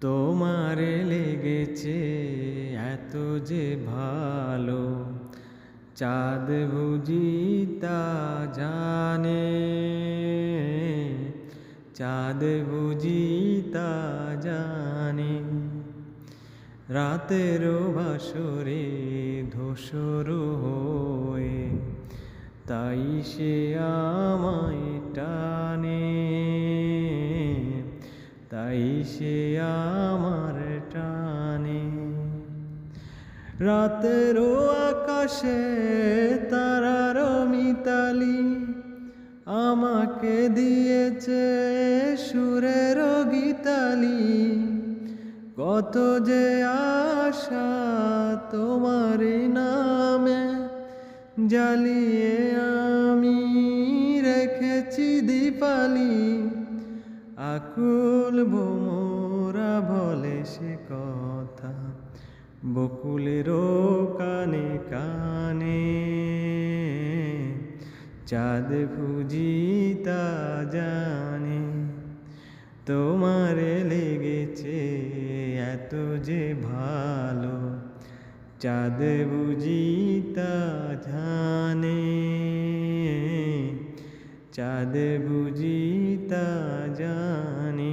তোমারে লেগেছে এত যে ভালো। চাঁদ বুঝি তা জানে, চাঁদ বুঝি তা জানে। রাতেরও বাসরে ধূসর হয়ে, তাই সে আমায় তাই সে আমার টানে। রাতেরও আকাশে তারার মিতালি আমাকে দিয়েছে সুরের গীতালি। কত যে আশা তোমার নামে জ্বালিয়ে আমি রেখেছি দীপালি। আকুল বোমরা বলে সে কথা বকুলেরও কানে কানে। চাঁদ খুঁজি তা জানে, তোমারে লেগেছে এত যে ভালো। চাঁদ বুঝি তা জানে। চাঁদ বুঝি তা জানে।